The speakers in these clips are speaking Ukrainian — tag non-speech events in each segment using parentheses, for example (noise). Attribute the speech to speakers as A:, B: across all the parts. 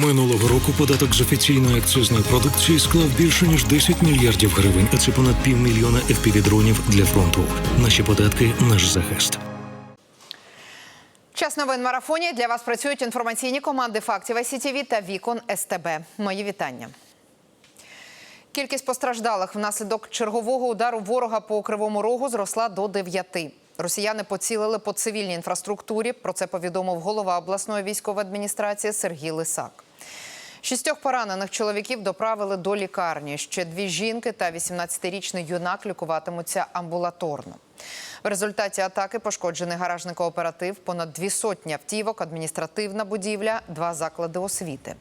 A: Минулого року податок з офіційної акцизної продукції склав більше ніж 10 мільярдів гривень, а це понад півмільйона FPV-дронів для фронту. Наші податки наш захист.
B: Час новин марафоні для вас працюють інформаційні команди фактів СІТВ та Вікон СТБ. Мої вітання. Кількість постраждалих внаслідок чергового удару ворога по кривому рогу зросла до дев'яти. Росіяни поцілили по цивільній інфраструктурі. Про це повідомив голова обласної військової адміністрації Сергій Лисак. Шістьох поранених чоловіків доправили до лікарні. Ще дві жінки та 18-річний юнак лікуватимуться амбулаторно. В результаті атаки пошкоджений гаражний кооператив, понад дві сотні автівок, адміністративна будівля, два заклади освіти.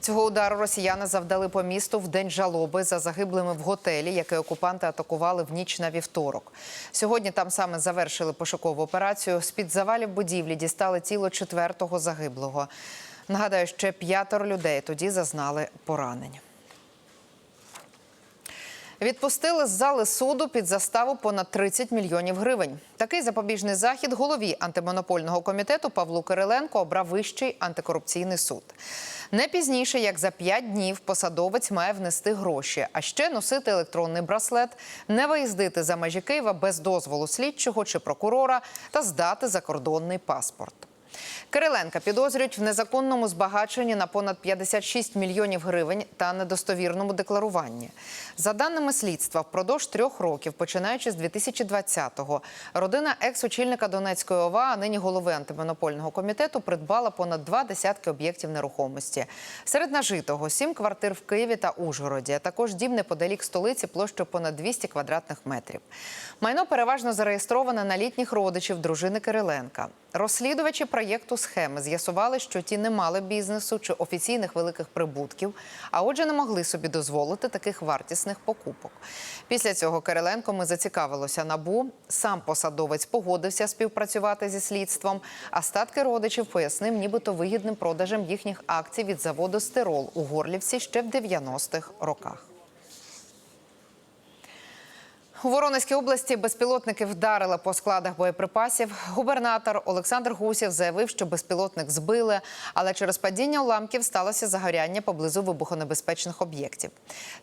B: Цього удару росіяни завдали по місту в день жалоби за загиблими в готелі, який окупанти атакували в ніч на вівторок. Сьогодні там саме завершили пошукову операцію. З під завалів будівлі дістали тіло четвертого загиблого. Нагадаю, ще п'ятеро людей тоді зазнали поранень. Відпустили з зали суду під заставу понад 30 мільйонів гривень. Такий запобіжний захід голові антимонопольного комітету Павлу Кириленко обрав вищий антикорупційний суд. Не пізніше, як за 5 днів, посадовець має внести гроші, а ще носити електронний браслет, не виїздити за межі Києва без дозволу слідчого чи прокурора та здати закордонний паспорт. Кириленка підозрюють в незаконному збагаченні на понад 56 мільйонів гривень та недостовірному декларуванні. За даними слідства, впродовж трьох років, починаючи з 2020-го, родина екс-очільника Донецької ОВА, а нині голови антимонопольного комітету, придбала понад два десятки об'єктів нерухомості. Серед нажитого сім квартир в Києві та Ужгороді, а також дім неподалік столиці площею понад 200 квадратних метрів. Майно переважно зареєстроване на літніх родичів дружини Кириленка. Розслідувачі проєкту схеми з'ясували, що ті не мали бізнесу чи офіційних великих прибутків, а отже, не могли собі дозволити таких вартісних покупок. Після цього Кириленко ми зацікавилося набу. Сам посадовець погодився співпрацювати зі слідством. А статки родичів пояснив, нібито вигідним продажем їхніх акцій від заводу Стирол у Горлівці ще в 90-х роках. У Воронезькій області безпілотники вдарили по складах боєприпасів. Губернатор Олександр Гусєв заявив, що безпілотник збили, але через падіння уламків сталося загоряння поблизу вибухонебезпечних об'єктів.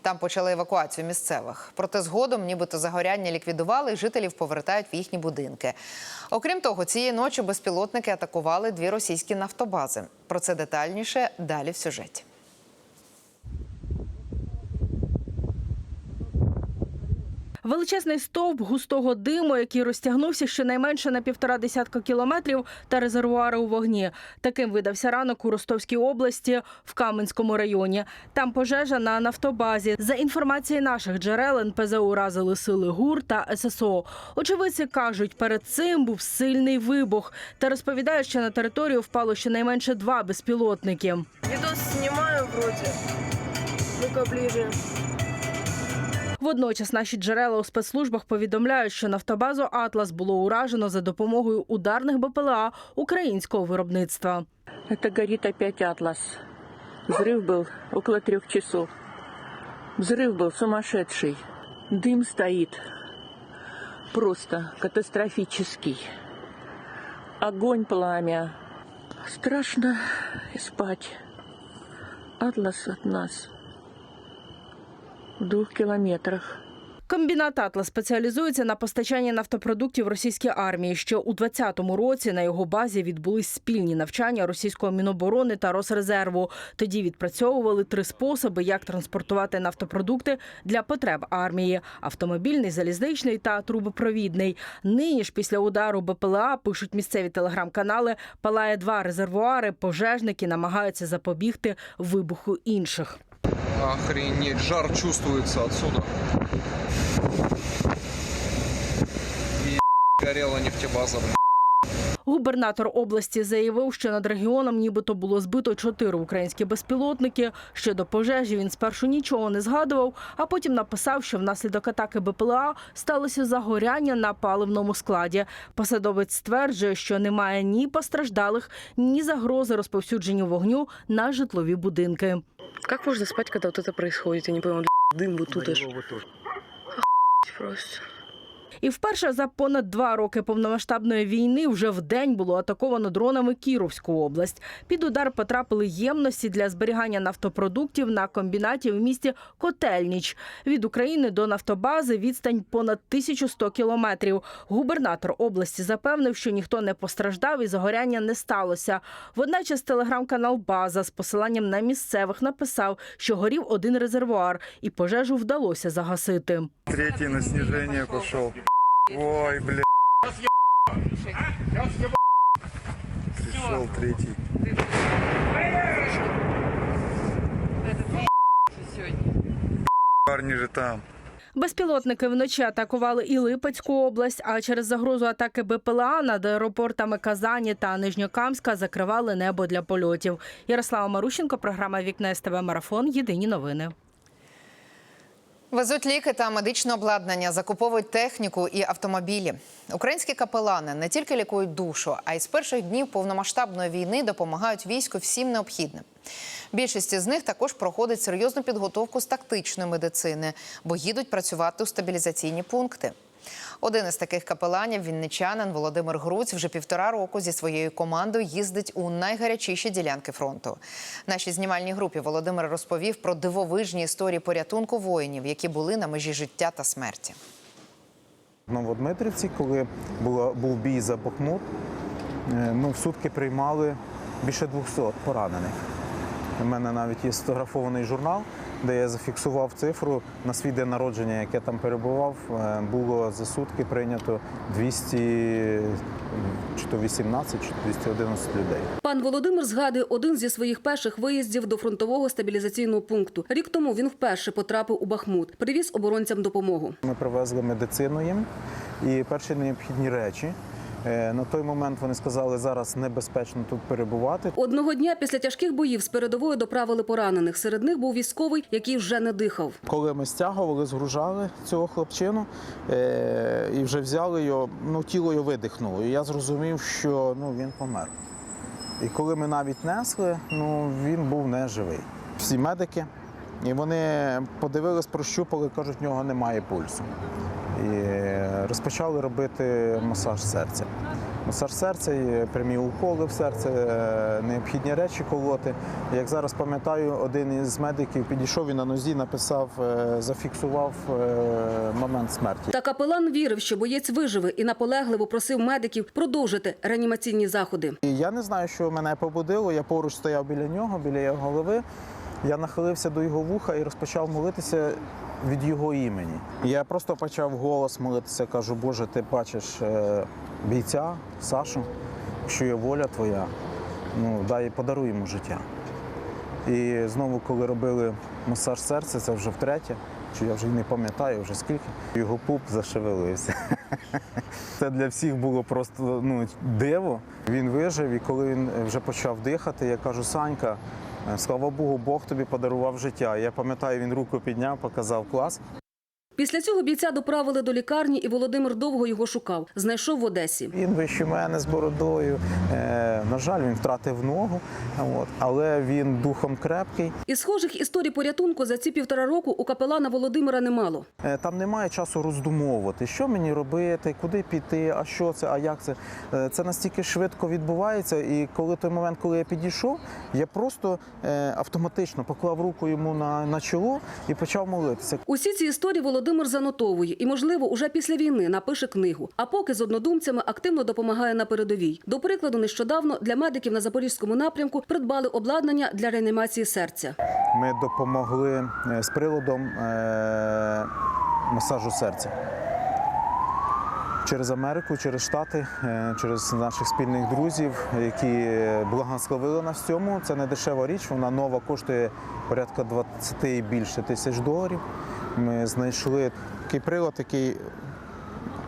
B: Там почали евакуацію місцевих. Проте згодом, нібито загоряння ліквідували, і жителів повертають в їхні будинки. Окрім того, цієї ночі безпілотники атакували дві російські нафтобази. Про це детальніше далі в сюжеті.
C: Величезний стовп густого диму, який розтягнувся щонайменше на півтора десятка кілометрів, та резервуари у вогні. Таким видався ранок у Ростовській області в Каменському районі. Там пожежа на нафтобазі. За інформацією наших джерел, НПЗ уразили сили ГУР та ССО. Очевидці кажуть, перед цим був сильний вибух та розповідають, що на територію впало щонайменше два безпілотники.
D: Видос снимаю вроде. Ну-ка ближе.
C: Водночас наші джерела у спецслужбах повідомляють, що нафтобазу Атлас було уражено за допомогою ударних БПЛА українського виробництва.
D: Это горит опять Атлас. Взрыв был около трех часов. Взрыв был сумасшедший. Дым стоит. Просто катастрофический. Огонь, пламя. Страшно спать. Атлас от нас в двух километрах.
C: Комбінат Атлас спеціалізується на постачанні нафтопродуктів російській армії. Ще у 2020 році на його базі відбулись спільні навчання російського міноборони та Росрезерву. Тоді відпрацьовували три способи, як транспортувати нафтопродукти для потреб армії: автомобільний, залізничний та трубопровідний. Нині ж після удару БПЛА пишуть місцеві телеграм-канали. Палає два резервуари. Пожежники намагаються запобігти вибуху інших.
E: Охренеть, жар чувствуется отсюда. И горела нефтебаза.
C: Губернатор області заявив, що над регіоном нібито було збито чотири українські безпілотники. Щодо пожежі він спершу нічого не згадував, а потім написав, що внаслідок атаки БПЛА сталося загоряння на паливному складі. Посадовець стверджує, що немає ні постраждалих, ні загрози розповсюдженню вогню на житлові будинки.
F: Как можно спать, когда вот это происходит? Я не понимаю, дым вот тут аж. Охуеть просто.
C: І вперше за понад два роки повномасштабної війни вже в день було атаковано дронами Кіровську область. Під удар потрапили ємності для зберігання нафтопродуктів на комбінаті в місті Котельніч. Від України до нафтобази відстань понад 1100 кілометрів. Губернатор області запевнив, що ніхто не постраждав і загоряння не сталося. Водночас телеграм-канал База з посиланням на місцевих написав, що горів один резервуар, і пожежу вдалося загасити.
F: Третий на снижение пошел. Ой, бля. Пришел третий. Парни же там.
C: Безпілотники вночі атакували і Липецьку область, а через загрозу атаки БПЛА над аеропортами Казані та Нижньокамська закривали небо для польотів. Ярослава Марущенко, програма Вікна СТВ Марафон. Єдині новини.
B: Везуть ліки та медичне обладнання, закуповують техніку і автомобілі. Українські капелани не тільки лікують душу, а й з перших днів повномасштабної війни допомагають війську всім необхідним. Більшість з них також проходить серйозну підготовку з тактичної медицини, бо їдуть працювати у стабілізаційні пункти. Один із таких капеланів, вінничанин Володимир Груць, вже півтора року зі своєю командою їздить у найгарячіші ділянки фронту. Нашій знімальній групі Володимир розповів про дивовижні історії порятунку воїнів, які були на межі життя та смерті.
G: Новодмитрівці, коли була, був бій за Бахмут, е, ну, в сутки приймали більше 200 поранених. У мене навіть є сфотографований журнал, де я зафіксував цифру на свій день народження, як я там перебував, е, було за сутки прийнято 200, чи то 18, чи то 211 людей.
H: Пан Володимир згадує один зі своїх перших виїздів до фронтового стабілізаційного пункту. Рік тому він вперше потрапив у Бахмут, привіз оборонцям допомогу.
G: Ми привезли медицину їм і перші необхідні речі. Е, На той момент вони сказали, зараз небезпечно тут перебувати.
H: Одного дня після тяжких боїв з передової доправили поранених. Серед них був військовий, який вже не дихав.
G: Коли ми стягували, згружали цього хлопчину е- і вже взяли його, ну тіло його видихнуло. І я зрозумів, що ну, він помер. І коли ми навіть несли, ну він був неживий. Всі медики, і вони подивились, прощупали, кажуть, в нього немає пульсу. І розпочали робити масаж серця. Масаж серця, і прямі уколи в серце, е, необхідні речі колоти. Як зараз пам'ятаю, один із медиків підійшов і на нозі написав, е, зафіксував е, момент смерті.
H: Та капелан вірив, що боєць виживе і наполегливо просив медиків продовжити реанімаційні заходи.
G: І я не знаю, що мене побудило. Я поруч стояв біля нього, біля його голови. Я нахилився до його вуха і розпочав молитися від його імені. Я просто почав голос молитися. Кажу, Боже, ти бачиш е, бійця, Сашу, якщо є воля твоя, ну дай подаруй йому життя. І знову, коли робили масаж серця, це вже втретє, чи я вже не пам'ятаю вже скільки, його пуп зашевелився. (laughs) Це для всіх було просто ну, диво. Він вижив, і коли він вже почав дихати, я кажу, Санька, слава Богу, Бог тобі подарував життя. Я пам'ятаю, він руку підняв, показав клас.
H: Після цього бійця доправили до лікарні, і Володимир довго його шукав. Знайшов в Одесі.
G: Він вище мене з бородою. Е, на жаль, він втратив ногу, але він духом крепкий.
H: І схожих історій порятунку за ці півтора року у капелана Володимира немало.
G: Е, Там немає часу роздумовувати, що мені робити, куди піти, а що це, а як це. Е, Це настільки швидко відбувається. І коли той момент, коли я підійшов, я просто автоматично поклав руку йому на, на чоло і почав молитися.
H: Усі ці історії Володимир занотовує і, можливо, уже після війни напише книгу. А поки з однодумцями активно допомагає на передовій. До прикладу, нещодавно для медиків на запорізькому напрямку придбали обладнання для реанімації серця.
G: Ми допомогли е, з приладом е, масажу серця. Через Америку, через Штати, е, через наших спільних друзів, які благословили нас в цьому. Це не дешева річ, вона нова коштує порядка 20 і більше тисяч доларів. Ми знайшли такий прилад, який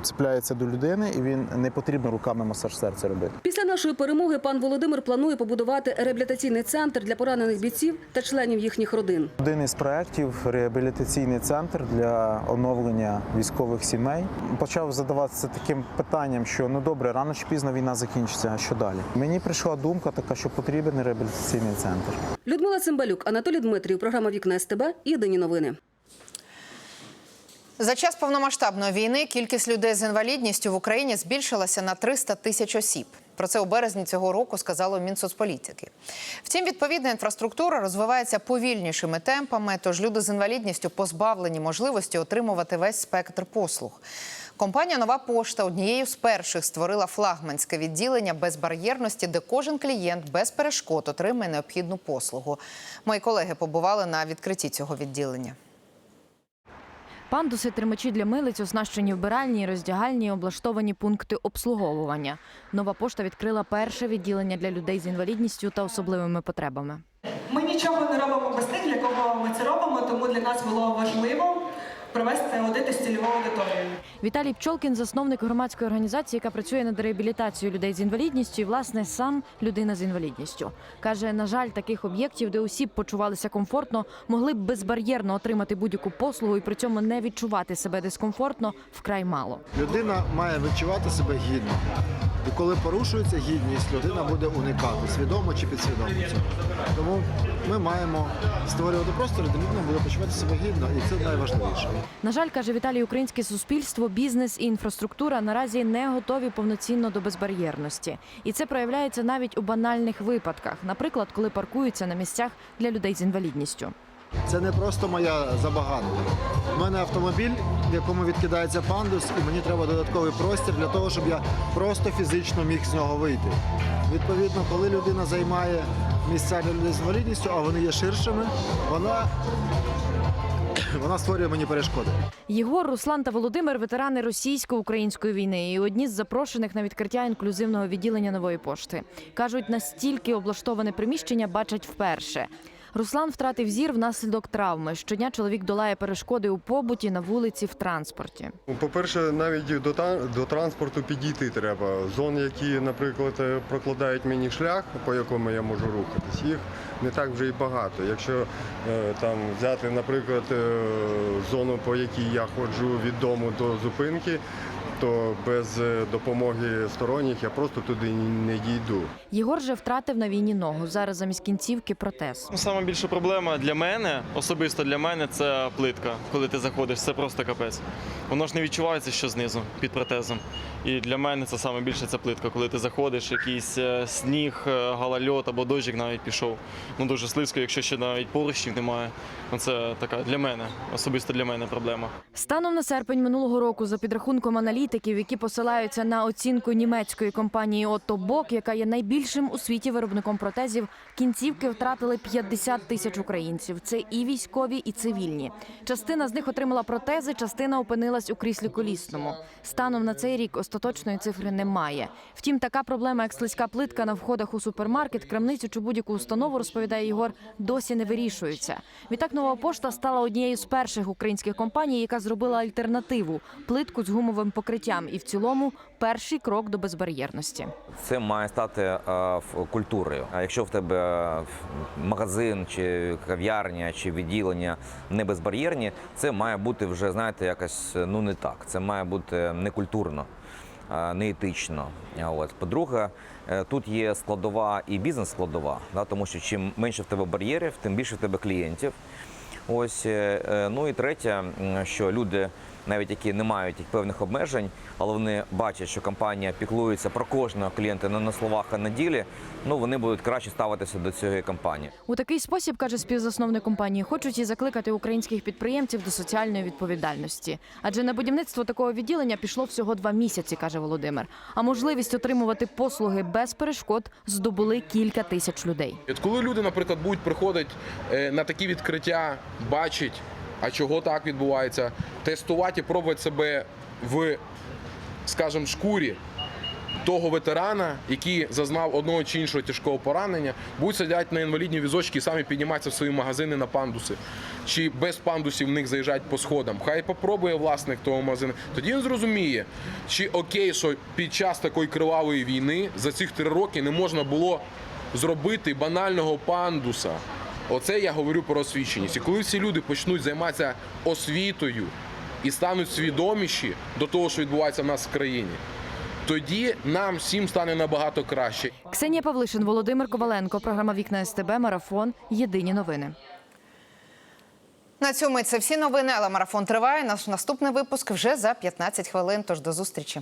G: цепляється до людини, і він не потрібно руками масаж серця робити.
H: Після нашої перемоги пан Володимир планує побудувати реабілітаційний центр для поранених бійців та членів їхніх родин.
G: Один із проєктів реабілітаційний центр для оновлення військових сімей почав задаватися таким питанням, що ну добре, рано чи пізно війна закінчиться. А що далі? Мені прийшла думка така, що потрібен реабілітаційний центр.
H: Людмила Цимбалюк, Анатолій Дмитрів, програма Вікна СТБ. Єдині новини.
B: За час повномасштабної війни кількість людей з інвалідністю в Україні збільшилася на 300 тисяч осіб. Про це у березні цього року сказало Мінсоцполітики. Втім, відповідна інфраструктура розвивається повільнішими темпами, тож люди з інвалідністю позбавлені можливості отримувати весь спектр послуг. Компанія Нова пошта однією з перших створила флагманське відділення безбар'єрності, де кожен клієнт без перешкод отримає необхідну послугу. Мої колеги побували на відкритті цього відділення.
I: Пандуси, тримачі для милиць, оснащені вбиральні, роздягальні, облаштовані пункти обслуговування. Нова пошта відкрила перше відділення для людей з інвалідністю та особливими потребами.
J: Ми нічого не робимо без тих, для кого ми це робимо, тому для нас було важливо провести аудити з цільовою аудиторією.
I: Віталій Пчолкін, засновник громадської організації, яка працює над реабілітацією людей з інвалідністю, і власне сам людина з інвалідністю. каже, на жаль, таких об'єктів, де осіб почувалися комфортно, могли б безбар'єрно отримати будь-яку послугу і при цьому не відчувати себе дискомфортно вкрай мало.
K: Людина має відчувати себе гідно. І коли порушується гідність, людина буде уникати свідомо чи підсвідомо. Тому ми маємо створювати простір, де людина буде почувати себе гідно, і це найважливіше.
I: На жаль, каже Віталій, українське суспільство, бізнес і інфраструктура наразі не готові повноцінно до безбар'єрності, і це проявляється навіть у банальних випадках, наприклад, коли паркуються на місцях для людей з інвалідністю.
K: Це не просто моя забаганка. У мене автомобіль, в якому відкидається пандус, і мені треба додатковий простір для того, щоб я просто фізично міг з нього вийти. Відповідно, коли людина займає місця для людей з інвалідністю, а вони є ширшими, вона, вона створює мені перешкоди.
I: Єгор, Руслан та Володимир ветерани російсько-української війни і одні з запрошених на відкриття інклюзивного відділення нової пошти. кажуть, настільки облаштоване приміщення бачать вперше. Руслан втратив зір внаслідок травми. Щодня чоловік долає перешкоди у побуті, на вулиці, в транспорті.
L: По-перше, навіть до, до транспорту підійти треба. Зон, які, наприклад, е, прокладають мені шлях, по якому я можу рухатись, їх не так вже й багато. Якщо е, там взяти, наприклад, е, зону, по якій я ходжу від дому до зупинки, то без е, допомоги сторонніх я просто туди не дійду.
I: Єгор же втратив на війні ногу. Зараз замість кінцівки протез.
M: Саме більша проблема для мене, особисто для мене, це плитка. Коли ти заходиш, це просто капець. Воно ж не відчувається, що знизу під протезом. І для мене це саме більше це плитка. Коли ти заходиш, якийсь е, сніг, е, галальот або дощик навіть пішов. Ну дуже слизько, якщо ще навіть поручнів немає. Ну це така для мене, особисто для мене проблема.
I: Станом на серпень минулого року, за підрахунком аналітиків, які посилаються на оцінку німецької компанії Otto Bock, яка є найбільшим у світі виробником протезів, кінцівки втратили 50 тисяч українців. Це і військові, і цивільні. Частина з них отримала протези, частина опинилась у кріслі колісному. Станом на цей рік остаточної цифри немає. Втім, така проблема, як слизька плитка на входах у супермаркет, крамницю чи будь-яку установу, розповідає Єгор, досі не вирішується. Відтак нова пошта стала однією з перших українських компаній, яка зробила альтернативу плитку з гумовим покриттям, і в цілому перший крок до безбар'єрності.
N: Це має стати е, культурою. А якщо в тебе магазин чи кав'ярня чи відділення не безбар'єрні, це має бути вже знаєте якось ну не так. Це має бути некультурно. е, Неетично. От по-друге, е, тут є складова і бізнес-складова, да, тому що чим менше в тебе бар'єрів, тим більше в тебе клієнтів. Ось ну і третє, що люди, навіть які не мають певних обмежень, але вони бачать, що компанія піклується про кожного клієнта не на словах, а на ділі. Ну вони будуть краще ставитися до цієї компанії.
I: У такий спосіб каже співзасновник компанії, хочуть і закликати українських підприємців до соціальної відповідальності. Адже на будівництво такого відділення пішло всього два місяці, каже Володимир. А можливість отримувати послуги без перешкод здобули кілька тисяч людей.
O: От коли люди, наприклад, будуть приходити е, на такі відкриття, бачить, а чого так відбувається, тестувати і пробувати себе в, скажімо, шкурі того ветерана, який зазнав одного чи іншого тяжкого поранення, будуть сидіти на інвалідні візочки і самі підніматися в свої магазини на пандуси. Чи без пандусів в них заїжджають по сходам. Хай попробує власник того магазину. Тоді він зрозуміє, чи окей, що під час такої кривавої війни за ці три роки не можна було зробити банального пандуса. Оце я говорю про освіченість. І коли всі люди почнуть займатися освітою і стануть свідоміші до того, що відбувається в нас в країні, тоді нам всім стане набагато краще.
I: Ксенія Павлишин, Володимир Коваленко. Програма Вікна СТБ. Марафон. Єдині новини.
B: На цьому це всі новини. Але марафон триває. Наш наступний випуск вже за 15 хвилин. Тож до зустрічі.